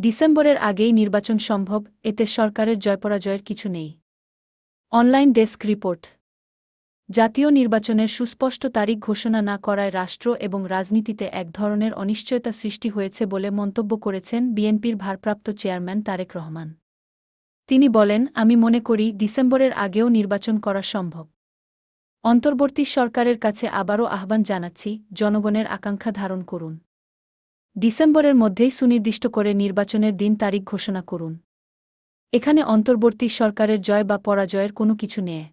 ডিসেম্বরের আগেই নির্বাচন সম্ভব, এতে সরকারের জয়পরাজয়ের কিছু নেই। Online desk report. জাতীয় নির্বাচনের সুস্পষ্ট তারিখ ঘোষণা না করায় রাষ্ট্র এবং রাজনীতিতে এক ধরনের অনিশ্চয়তা সৃষ্টি হয়েছে বলে মন্তব্য করেছেন বিএনপির ভারপ্রাপ্ত চেয়ারম্যান তারেক রহমান। তিনি বলেন, আমি মনে করি ডিসেম্বরের আগেও নির্বাচন করা সম্ভব। অন্তর্বর্তী সরকারের কাছে আবারও আহ্বান জানাচ্ছি, জনগণের আকাঙ্ক্ষা ধারণ করুন। ডিসেম্বরের মধ্যেই সুনির্দিষ্ট করে নির্বাচনের দিন তারিখ ঘোষণা করুন। এখানে অন্তর্বর্তী সরকারের জয় বা পরাজয়ের কোনো কিছু নেয়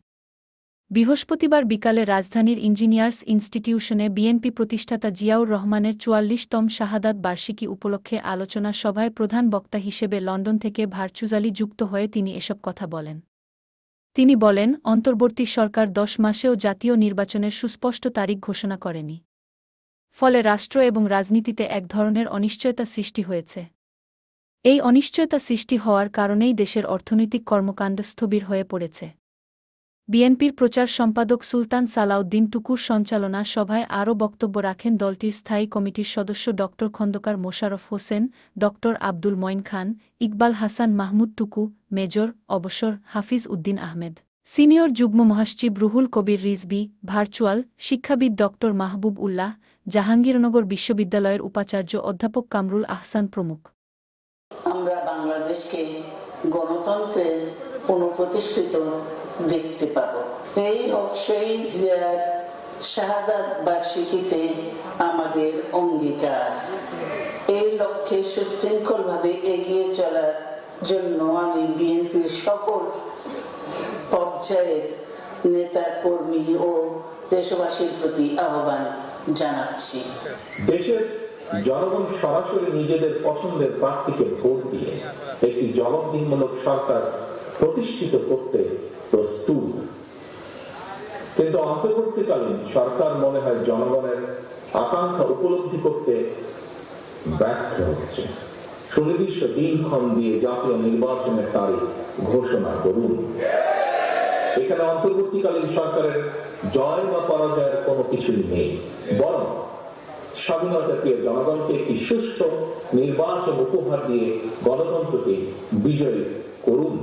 বৃহস্পতিবার বিকালে রাজধানীর ইঞ্জিনিয়ার্স ইনস্টিটিউশনে বিএনপি প্রতিষ্ঠাতা জিয়াউর রহমানের চুয়াল্লিশতম শাহাদাত বার্ষিকী উপলক্ষে আলোচনা সভায় প্রধান বক্তা হিসেবে লন্ডন থেকে ভার্চুয়ালি যুক্ত হয়ে তিনি এসব কথা বলেন। তিনি বলেন, অন্তর্বর্তী সরকার দশ মাসেও জাতীয় নির্বাচনের সুস্পষ্ট তারিখ ঘোষণা করেনি। ফলে রাষ্ট্র এবং রাজনীতিতে এক ধরনের অনিশ্চয়তা সৃষ্টি হয়েছে। এই অনিশ্চয়তা সৃষ্টি হওয়ার কারণেই দেশের অর্থনৈতিক কর্মকাণ্ড স্থবির হয়ে পড়েছে। বিএনপির প্রচার সম্পাদক সুলতান সালাউদ্দিন টুকুর সঞ্চালনা সভায় আরও বক্তব্য রাখেন দলটির স্থায়ী কমিটির সদস্য ড. খন্দকার মোশারফ হোসেন, ড. আব্দুল মঈন খান, ইকবাল হাসান মাহমুদ টুকু, মেজর, অবসর, হাফিজ উদ্দিন আহমেদ। সিনিয়র যুগ্ম মহাসচিব রুহুল কবির রিজবি ভার্চুয়াল শিক্ষাবিদ ড মাহবুব উল্লাহ, জাহাঙ্গীরনগর বিশ্ববিদ্যালয়ের উপাচার্য অধ্যাপক কামরুল আহসান প্রমুখ। আমরা বাংলাদেশকে গণতন্ত্রের পুনঃপ্রতিষ্ঠিত দেখতে পাব। এই হোক শহীদ জিয়ার বার্ষিকীতে আমাদের অঙ্গীকার। এই লক্ষ্যে সুশৃঙ্খলভাবে এগিয়ে চলার জন্য আমি বিএনপির সকল পর্যায়ের নেতা, কর্মী ও দেশবাসীর প্রতি আহ্বান জানাচ্ছি। দেশের জনগণ সরাসরি নিজেদের পছন্দের প্রার্থীকে ভোট দিয়ে একটি জবাবদিহিমূলক সরকার প্রতিষ্ঠিত করতে প্রস্তুত। কিন্তু অন্তর্বর্তীকালীন সরকার মনে হয় জনগণের আকাঙ্ক্ষা উপলব্ধি করতে ব্যর্থ হচ্ছে। সুনির্দিষ্ট দিনক্ষণ দিয়ে জাতীয় নির্বাচনের তারিখ ঘোষণা করুন। এখানে অন্তর্বর্তীকালীন সরকারের জয় বা পরাজয়ের কোনো কিছুই নেই। বরং স্বাধীনতা প্রিয় জনগণকে একটি সুষ্ঠু নির্বাচন উপহার দিয়ে গণতন্ত্রকে বিজয়ী করুন।